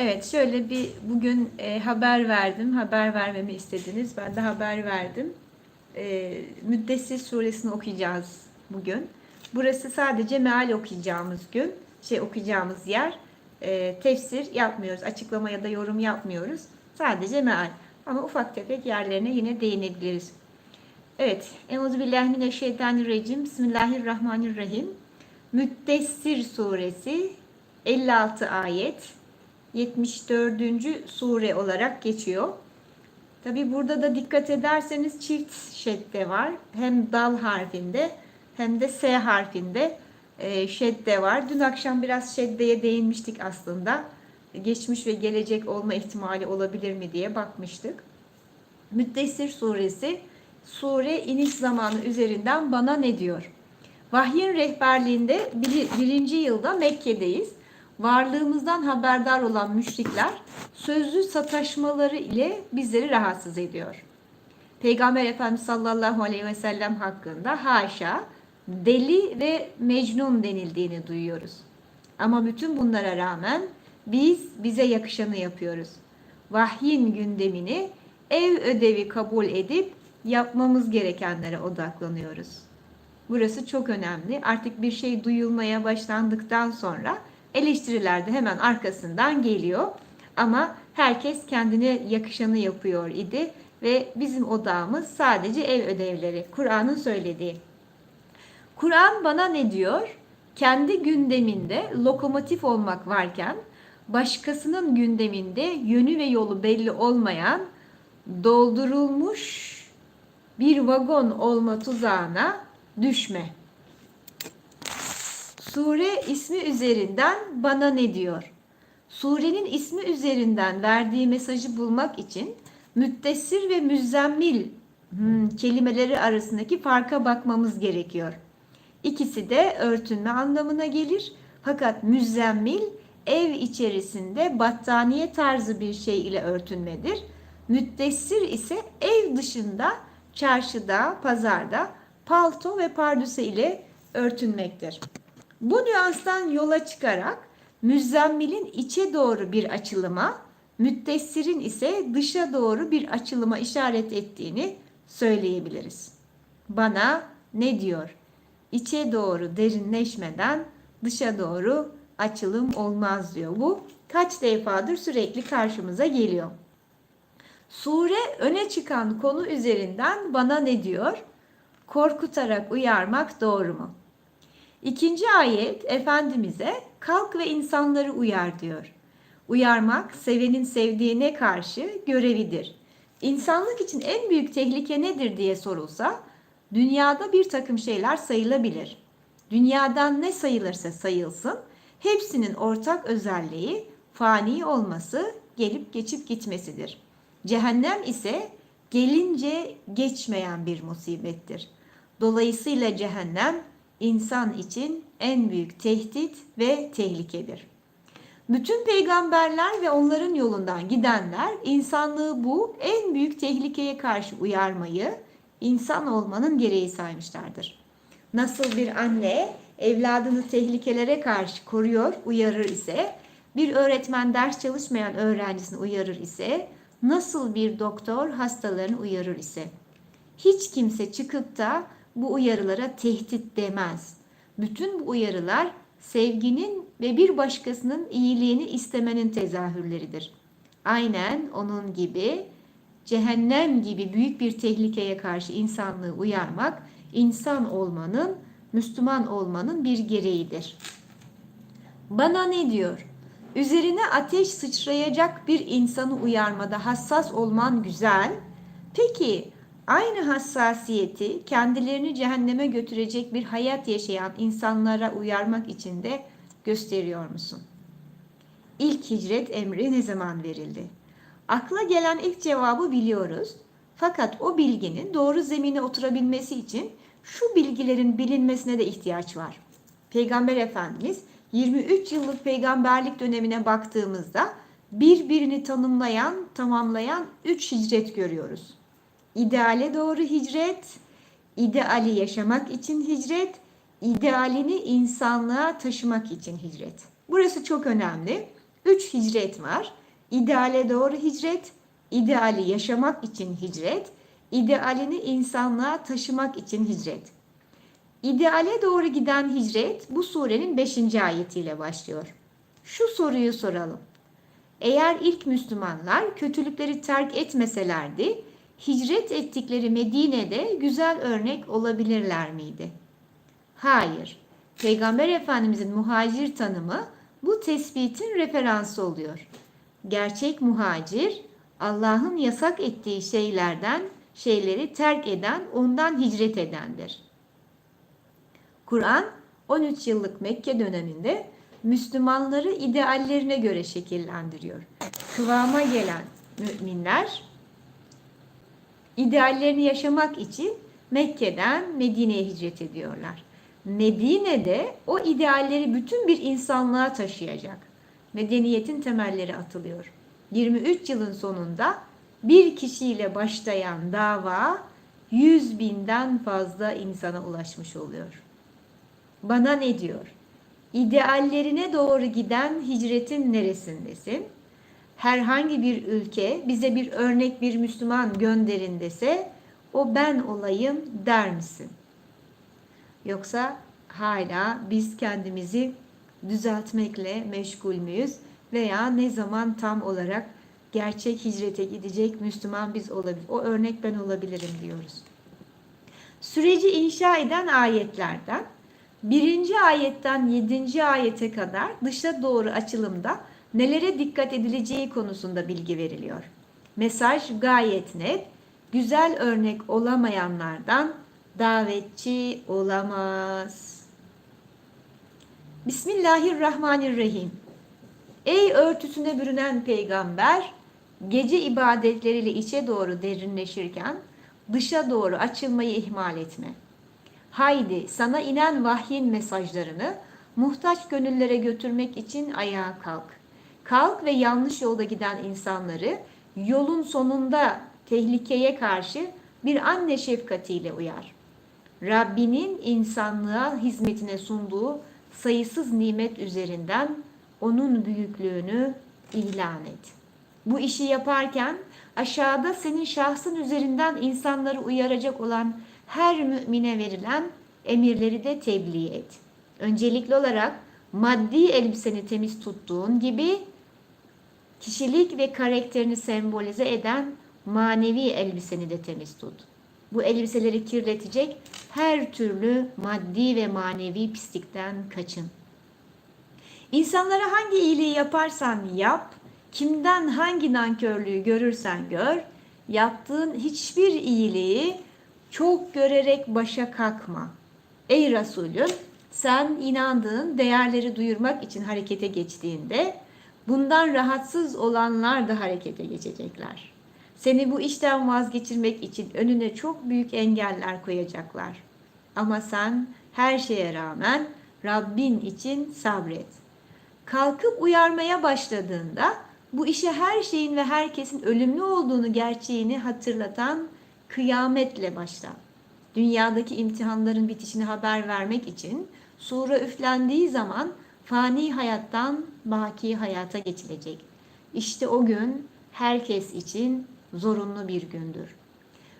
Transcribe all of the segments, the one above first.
Evet şöyle bir bugün e, haber verdim. Haber vermemi istediniz. Ben de haber verdim. E, Müddessir suresini okuyacağız bugün. Burası sadece meal okuyacağımız gün. Şey okuyacağımız yer. E, tefsir yapmıyoruz. Açıklama ya da yorum yapmıyoruz. Sadece meal. Ama ufak tefek yerlerine yine değinebiliriz. Evet. Euzubillahimineşşeytanirracim. Bismillahirrahmanirrahim. Müddessir suresi 56 ayet 74. sure olarak geçiyor. Tabi burada da dikkat ederseniz çift şedde var. Hem dal harfinde hem de S harfinde e, şedde var. Dün akşam biraz şeddeye değinmiştik aslında. Geçmiş ve gelecek olma ihtimali olabilir mi diye bakmıştık. Müddessir suresi sure iniş zamanı üzerinden bana ne diyor? Vahyin rehberliğinde birinci yılda Mekke'deyiz varlığımızdan haberdar olan müşrikler sözlü sataşmaları ile bizleri rahatsız ediyor. Peygamber Efendimiz sallallahu aleyhi ve sellem hakkında haşa deli ve mecnun denildiğini duyuyoruz. Ama bütün bunlara rağmen biz bize yakışanı yapıyoruz. Vahyin gündemini ev ödevi kabul edip yapmamız gerekenlere odaklanıyoruz. Burası çok önemli. Artık bir şey duyulmaya başlandıktan sonra Eleştiriler de hemen arkasından geliyor. Ama herkes kendine yakışanı yapıyor idi ve bizim odağımız sadece ev ödevleri. Kur'an'ın söylediği. Kur'an bana ne diyor? Kendi gündeminde lokomotif olmak varken başkasının gündeminde yönü ve yolu belli olmayan doldurulmuş bir vagon olma tuzağına düşme. Sure ismi üzerinden bana ne diyor? Surenin ismi üzerinden verdiği mesajı bulmak için müddessir ve müzzemmil hmm, kelimeleri arasındaki farka bakmamız gerekiyor. İkisi de örtünme anlamına gelir. Fakat müzzemmil ev içerisinde battaniye tarzı bir şey ile örtünmedir. Müddessir ise ev dışında çarşıda, pazarda palto ve pardüse ile örtünmektir. Bu nüanstan yola çıkarak müzzemmilin içe doğru bir açılıma, müddessirin ise dışa doğru bir açılıma işaret ettiğini söyleyebiliriz. Bana ne diyor? İçe doğru derinleşmeden dışa doğru açılım olmaz diyor. Bu kaç defadır sürekli karşımıza geliyor. Sure öne çıkan konu üzerinden bana ne diyor? Korkutarak uyarmak doğru mu? İkinci ayet Efendimiz'e kalk ve insanları uyar diyor. Uyarmak sevenin sevdiğine karşı görevidir. İnsanlık için en büyük tehlike nedir diye sorulsa dünyada bir takım şeyler sayılabilir. Dünyadan ne sayılırsa sayılsın hepsinin ortak özelliği fani olması, gelip geçip gitmesidir. Cehennem ise gelince geçmeyen bir musibettir. Dolayısıyla cehennem insan için en büyük tehdit ve tehlikedir. Bütün peygamberler ve onların yolundan gidenler insanlığı bu en büyük tehlikeye karşı uyarmayı insan olmanın gereği saymışlardır. Nasıl bir anne evladını tehlikelere karşı koruyor, uyarır ise, bir öğretmen ders çalışmayan öğrencisini uyarır ise, nasıl bir doktor hastalarını uyarır ise, hiç kimse çıkıp da bu uyarılara tehdit demez. Bütün bu uyarılar sevginin ve bir başkasının iyiliğini istemenin tezahürleridir. Aynen onun gibi cehennem gibi büyük bir tehlikeye karşı insanlığı uyarmak insan olmanın, Müslüman olmanın bir gereğidir. Bana ne diyor? Üzerine ateş sıçrayacak bir insanı uyarmada hassas olman güzel. Peki Aynı hassasiyeti kendilerini cehenneme götürecek bir hayat yaşayan insanlara uyarmak için de gösteriyor musun? İlk hicret emri ne zaman verildi? Akla gelen ilk cevabı biliyoruz. Fakat o bilginin doğru zemine oturabilmesi için şu bilgilerin bilinmesine de ihtiyaç var. Peygamber Efendimiz 23 yıllık peygamberlik dönemine baktığımızda birbirini tanımlayan, tamamlayan 3 hicret görüyoruz. İdeale doğru hicret, ideali yaşamak için hicret, idealini insanlığa taşımak için hicret. Burası çok önemli. Üç hicret var. İdeale doğru hicret, ideali yaşamak için hicret, idealini insanlığa taşımak için hicret. İdeale doğru giden hicret bu surenin 5. ayetiyle başlıyor. Şu soruyu soralım. Eğer ilk Müslümanlar kötülükleri terk etmeselerdi, hicret ettikleri Medine'de güzel örnek olabilirler miydi? Hayır. Peygamber Efendimizin muhacir tanımı bu tespitin referansı oluyor. Gerçek muhacir Allah'ın yasak ettiği şeylerden şeyleri terk eden, ondan hicret edendir. Kur'an 13 yıllık Mekke döneminde Müslümanları ideallerine göre şekillendiriyor. Kıvama gelen müminler ideallerini yaşamak için Mekke'den Medine'ye hicret ediyorlar. Medine'de o idealleri bütün bir insanlığa taşıyacak. Medeniyetin temelleri atılıyor. 23 yılın sonunda bir kişiyle başlayan dava 100 binden fazla insana ulaşmış oluyor. Bana ne diyor? İdeallerine doğru giden hicretin neresindesin? Herhangi bir ülke bize bir örnek bir Müslüman gönderin dese o ben olayım der misin? Yoksa hala biz kendimizi düzeltmekle meşgul müyüz? Veya ne zaman tam olarak gerçek hicrete gidecek Müslüman biz olabilir. O örnek ben olabilirim diyoruz. Süreci inşa eden ayetlerden birinci ayetten yedinci ayete kadar dışa doğru açılımda nelere dikkat edileceği konusunda bilgi veriliyor. Mesaj gayet net. Güzel örnek olamayanlardan davetçi olamaz. Bismillahirrahmanirrahim. Ey örtüsüne bürünen peygamber, gece ibadetleriyle içe doğru derinleşirken dışa doğru açılmayı ihmal etme. Haydi sana inen vahyin mesajlarını muhtaç gönüllere götürmek için ayağa kalk. Kalk ve yanlış yolda giden insanları yolun sonunda tehlikeye karşı bir anne şefkatiyle uyar. Rabbinin insanlığa hizmetine sunduğu sayısız nimet üzerinden onun büyüklüğünü ilan et. Bu işi yaparken aşağıda senin şahsın üzerinden insanları uyaracak olan her mümine verilen emirleri de tebliğ et. Öncelikli olarak maddi elbiseni temiz tuttuğun gibi kişilik ve karakterini sembolize eden manevi elbiseni de temiz tut. Bu elbiseleri kirletecek her türlü maddi ve manevi pislikten kaçın. İnsanlara hangi iyiliği yaparsan yap, kimden hangi nankörlüğü görürsen gör, yaptığın hiçbir iyiliği çok görerek başa kalkma. Ey Resulüm, sen inandığın değerleri duyurmak için harekete geçtiğinde bundan rahatsız olanlar da harekete geçecekler. Seni bu işten vazgeçirmek için önüne çok büyük engeller koyacaklar. Ama sen her şeye rağmen Rabbin için sabret. Kalkıp uyarmaya başladığında bu işe her şeyin ve herkesin ölümlü olduğunu gerçeğini hatırlatan kıyametle başla. Dünyadaki imtihanların bitişini haber vermek için sure üflendiği zaman fani hayattan baki hayata geçilecek. İşte o gün herkes için zorunlu bir gündür.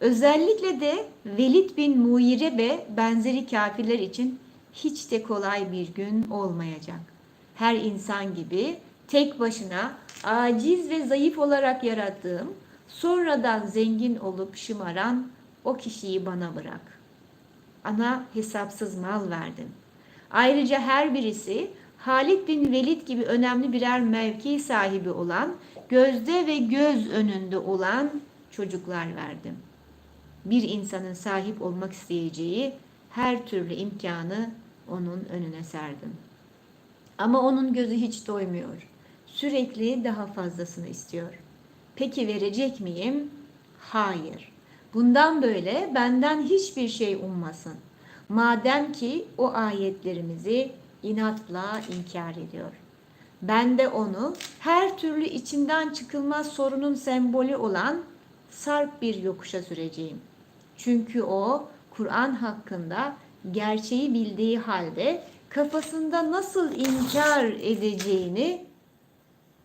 Özellikle de Velid bin Muire ve benzeri kafirler için hiç de kolay bir gün olmayacak. Her insan gibi tek başına aciz ve zayıf olarak yarattığım, sonradan zengin olup şımaran o kişiyi bana bırak. Ana hesapsız mal verdim. Ayrıca her birisi Halid bin Velid gibi önemli birer mevki sahibi olan, gözde ve göz önünde olan çocuklar verdim. Bir insanın sahip olmak isteyeceği her türlü imkanı onun önüne serdim. Ama onun gözü hiç doymuyor. Sürekli daha fazlasını istiyor. Peki verecek miyim? Hayır. Bundan böyle benden hiçbir şey ummasın. Madem ki o ayetlerimizi inatla inkar ediyor. Ben de onu her türlü içinden çıkılmaz sorunun sembolü olan sarp bir yokuşa süreceğim. Çünkü o Kur'an hakkında gerçeği bildiği halde kafasında nasıl inkar edeceğini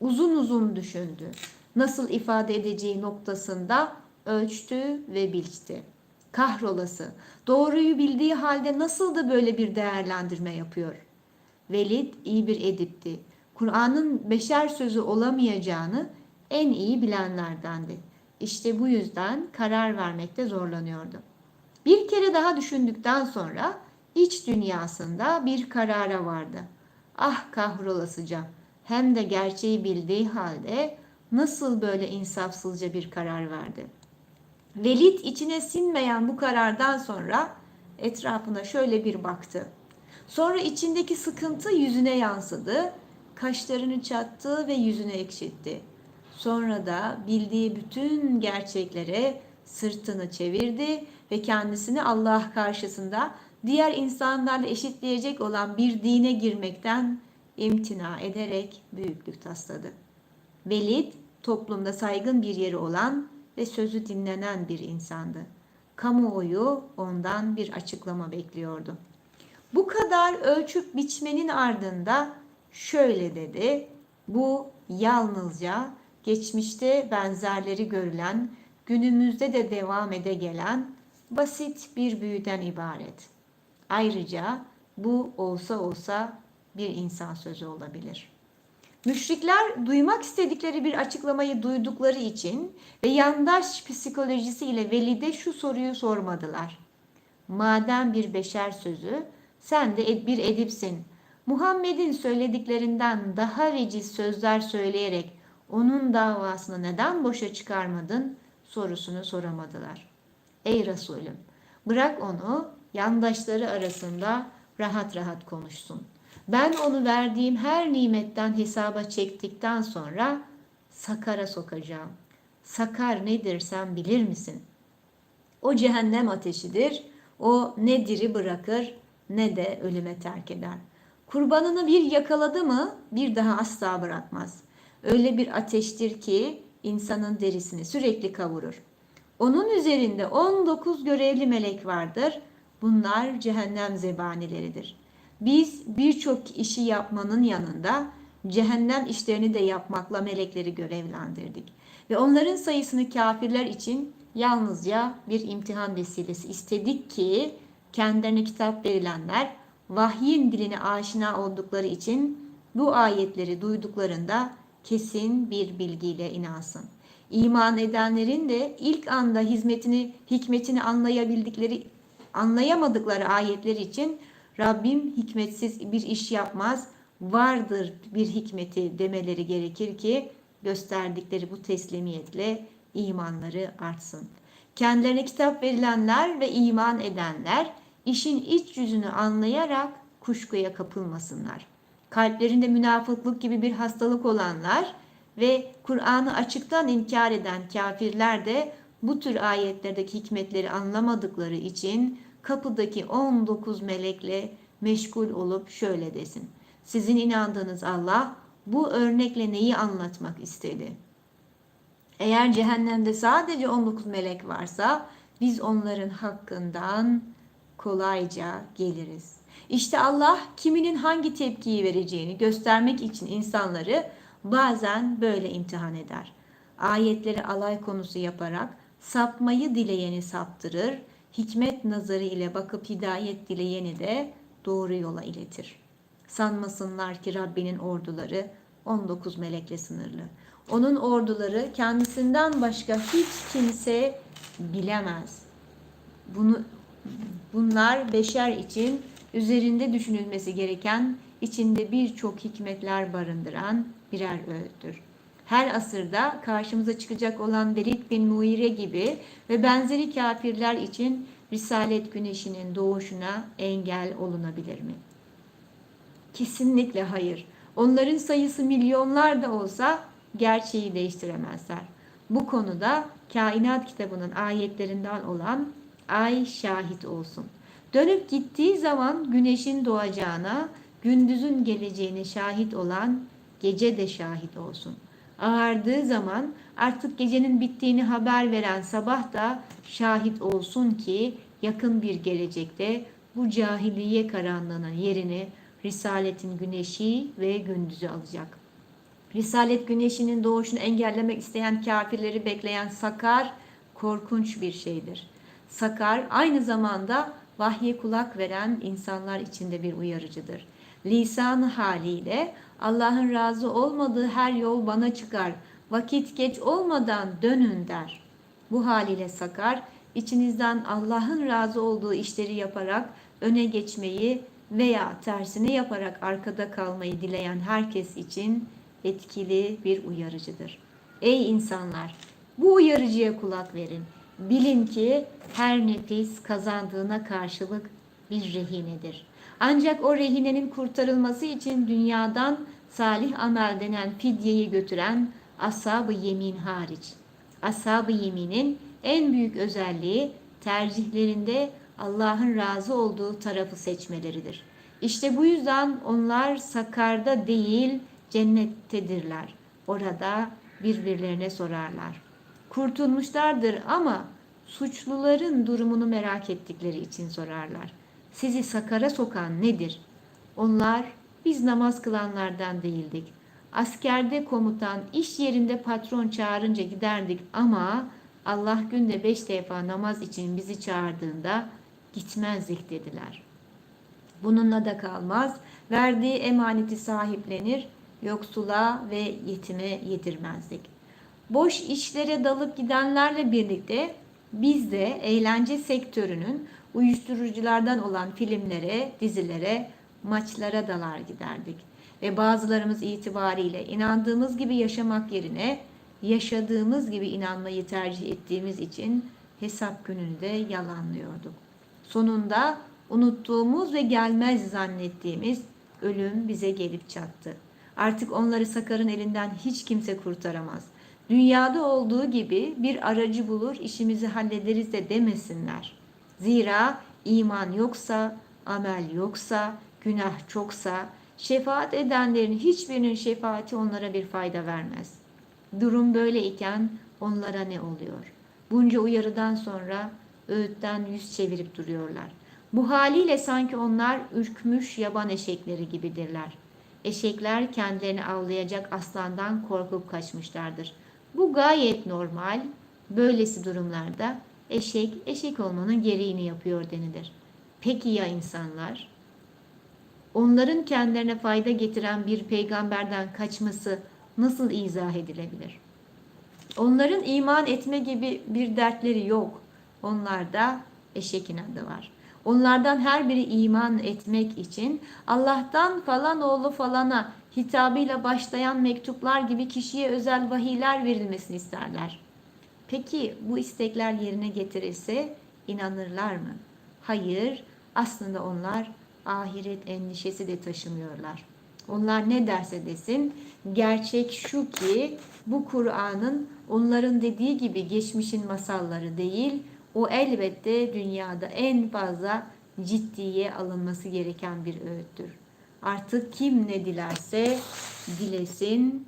Uzun uzun düşündü. Nasıl ifade edeceği noktasında ölçtü ve biçti. Kahrolası. Doğruyu bildiği halde nasıl da böyle bir değerlendirme yapıyor? Velid iyi bir edipti. Kur'an'ın beşer sözü olamayacağını en iyi bilenlerdendi. İşte bu yüzden karar vermekte zorlanıyordu. Bir kere daha düşündükten sonra iç dünyasında bir karara vardı. Ah kahrolasıca hem de gerçeği bildiği halde nasıl böyle insafsızca bir karar verdi. Velid içine sinmeyen bu karardan sonra etrafına şöyle bir baktı. Sonra içindeki sıkıntı yüzüne yansıdı. Kaşlarını çattı ve yüzünü ekşitti. Sonra da bildiği bütün gerçeklere sırtını çevirdi ve kendisini Allah karşısında diğer insanlarla eşitleyecek olan bir dine girmekten imtina ederek büyüklük tasladı. Velid toplumda saygın bir yeri olan ve sözü dinlenen bir insandı. Kamuoyu ondan bir açıklama bekliyordu. Bu kadar ölçüp biçmenin ardında şöyle dedi. Bu yalnızca geçmişte benzerleri görülen, günümüzde de devam ede gelen basit bir büyüden ibaret. Ayrıca bu olsa olsa bir insan sözü olabilir. Müşrikler duymak istedikleri bir açıklamayı duydukları için ve yandaş psikolojisiyle Velid'e şu soruyu sormadılar. Madem bir beşer sözü, sen de bir edipsin. Muhammed'in söylediklerinden daha veciz sözler söyleyerek onun davasını neden boşa çıkarmadın sorusunu soramadılar. Ey Resulüm bırak onu yandaşları arasında rahat rahat konuşsun. Ben onu verdiğim her nimetten hesaba çektikten sonra sakara sokacağım. Sakar nedir sen bilir misin? O cehennem ateşidir. O ne diri bırakır ne de ölüme terk eder. Kurbanını bir yakaladı mı bir daha asla bırakmaz. Öyle bir ateştir ki insanın derisini sürekli kavurur. Onun üzerinde 19 görevli melek vardır. Bunlar cehennem zebanileridir. Biz birçok işi yapmanın yanında cehennem işlerini de yapmakla melekleri görevlendirdik. Ve onların sayısını kafirler için yalnızca bir imtihan vesilesi istedik ki kendilerine kitap verilenler vahyin diline aşina oldukları için bu ayetleri duyduklarında kesin bir bilgiyle inansın. İman edenlerin de ilk anda hizmetini, hikmetini anlayabildikleri, anlayamadıkları ayetler için Rabbim hikmetsiz bir iş yapmaz, vardır bir hikmeti demeleri gerekir ki gösterdikleri bu teslimiyetle imanları artsın. Kendilerine kitap verilenler ve iman edenler işin iç yüzünü anlayarak kuşkuya kapılmasınlar. Kalplerinde münafıklık gibi bir hastalık olanlar ve Kur'an'ı açıktan inkar eden kafirler de bu tür ayetlerdeki hikmetleri anlamadıkları için kapıdaki 19 melekle meşgul olup şöyle desin. Sizin inandığınız Allah bu örnekle neyi anlatmak istedi? Eğer cehennemde sadece 19 melek varsa biz onların hakkından kolayca geliriz. İşte Allah kiminin hangi tepkiyi vereceğini göstermek için insanları bazen böyle imtihan eder. Ayetleri alay konusu yaparak sapmayı dileyeni saptırır, hikmet nazarı ile bakıp hidayet dileyeni de doğru yola iletir. Sanmasınlar ki Rabbinin orduları 19 melekle sınırlı. Onun orduları kendisinden başka hiç kimse bilemez. Bunu bunlar beşer için üzerinde düşünülmesi gereken, içinde birçok hikmetler barındıran birer öğüttür. Her asırda karşımıza çıkacak olan Velid bin Muire gibi ve benzeri kafirler için Risalet güneşinin doğuşuna engel olunabilir mi? Kesinlikle hayır. Onların sayısı milyonlar da olsa gerçeği değiştiremezler. Bu konuda kainat kitabının ayetlerinden olan ay şahit olsun. Dönüp gittiği zaman güneşin doğacağına, gündüzün geleceğine şahit olan gece de şahit olsun. Ağardığı zaman artık gecenin bittiğini haber veren sabah da şahit olsun ki yakın bir gelecekte bu cahiliye karanlığının yerini Risaletin güneşi ve gündüzü alacak. Risalet güneşinin doğuşunu engellemek isteyen kafirleri bekleyen Sakar korkunç bir şeydir. Sakar aynı zamanda vahye kulak veren insanlar içinde bir uyarıcıdır. Lisanı haliyle Allah'ın razı olmadığı her yol bana çıkar. Vakit geç olmadan dönün der. Bu haliyle Sakar içinizden Allah'ın razı olduğu işleri yaparak öne geçmeyi veya tersini yaparak arkada kalmayı dileyen herkes için etkili bir uyarıcıdır. Ey insanlar, bu uyarıcıya kulak verin. Bilin ki her nefis kazandığına karşılık bir rehinedir. Ancak o rehinenin kurtarılması için dünyadan salih amel denen fidyeyi götüren ashab-ı yemin hariç. Ashab-ı yeminin en büyük özelliği tercihlerinde Allah'ın razı olduğu tarafı seçmeleridir. İşte bu yüzden onlar sakarda değil cennettedirler. Orada birbirlerine sorarlar. Kurtulmuşlardır ama suçluların durumunu merak ettikleri için sorarlar. Sizi sakara sokan nedir? Onlar biz namaz kılanlardan değildik. Askerde komutan, iş yerinde patron çağırınca giderdik ama Allah günde beş defa namaz için bizi çağırdığında gitmezdik dediler. Bununla da kalmaz. Verdiği emaneti sahiplenir, yoksula ve yetime yedirmezdik. Boş işlere dalıp gidenlerle birlikte biz de eğlence sektörünün uyuşturuculardan olan filmlere, dizilere, maçlara dalar giderdik. Ve bazılarımız itibariyle inandığımız gibi yaşamak yerine yaşadığımız gibi inanmayı tercih ettiğimiz için hesap gününü de yalanlıyorduk. Sonunda unuttuğumuz ve gelmez zannettiğimiz ölüm bize gelip çattı. Artık onları Sakar'ın elinden hiç kimse kurtaramaz. Dünyada olduğu gibi bir aracı bulur işimizi hallederiz de demesinler. Zira iman yoksa, amel yoksa, günah çoksa, şefaat edenlerin hiçbirinin şefaati onlara bir fayda vermez. Durum böyleyken onlara ne oluyor? Bunca uyarıdan sonra öğütten yüz çevirip duruyorlar. Bu haliyle sanki onlar ürkmüş yaban eşekleri gibidirler. Eşekler kendilerini avlayacak aslandan korkup kaçmışlardır. Bu gayet normal. Böylesi durumlarda eşek eşek olmanın gereğini yapıyor denilir. Peki ya insanlar? Onların kendilerine fayda getiren bir peygamberden kaçması nasıl izah edilebilir? Onların iman etme gibi bir dertleri yok. Onlarda eşek inadı var. Onlardan her biri iman etmek için Allah'tan falan oğlu falana hitabıyla başlayan mektuplar gibi kişiye özel vahiyler verilmesini isterler. Peki bu istekler yerine getirilse inanırlar mı? Hayır, aslında onlar ahiret endişesi de taşımıyorlar. Onlar ne derse desin, gerçek şu ki bu Kur'an'ın onların dediği gibi geçmişin masalları değil, o elbette dünyada en fazla ciddiye alınması gereken bir öğüttür. Artık kim ne dilerse dilesin,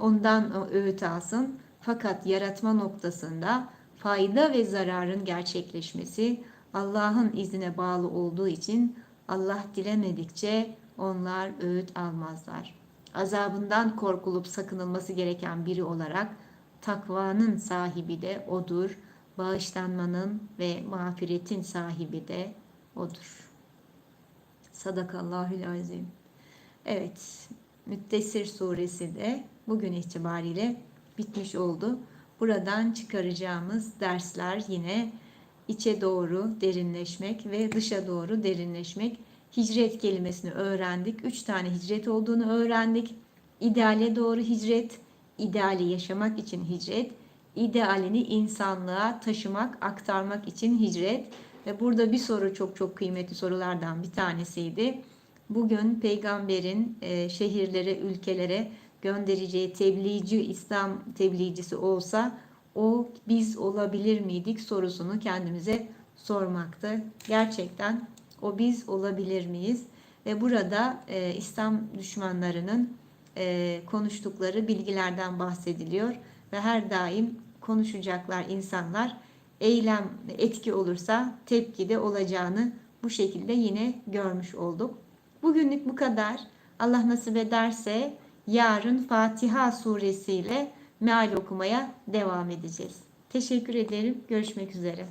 ondan öğüt alsın. Fakat yaratma noktasında fayda ve zararın gerçekleşmesi Allah'ın izine bağlı olduğu için Allah dilemedikçe onlar öğüt almazlar. Azabından korkulup sakınılması gereken biri olarak takvanın sahibi de odur. Bağışlanmanın ve mağfiretin sahibi de odur. Sadakallahül azim. Evet, Müddessir suresi de bugün itibariyle bitmiş oldu. Buradan çıkaracağımız dersler yine içe doğru derinleşmek ve dışa doğru derinleşmek. Hicret kelimesini öğrendik. Üç tane hicret olduğunu öğrendik. İdeale doğru hicret, ideali yaşamak için hicret, idealini insanlığa taşımak, aktarmak için hicret. Burada bir soru çok çok kıymetli sorulardan bir tanesiydi. Bugün peygamberin e, şehirlere, ülkelere göndereceği tebliğci, İslam tebliğcisi olsa o biz olabilir miydik sorusunu kendimize sormakta. Gerçekten o biz olabilir miyiz? Ve burada e, İslam düşmanlarının e, konuştukları bilgilerden bahsediliyor ve her daim konuşacaklar insanlar eylem etki olursa tepki de olacağını bu şekilde yine görmüş olduk. Bugünlük bu kadar. Allah nasip ederse yarın Fatiha suresiyle meal okumaya devam edeceğiz. Teşekkür ederim. Görüşmek üzere.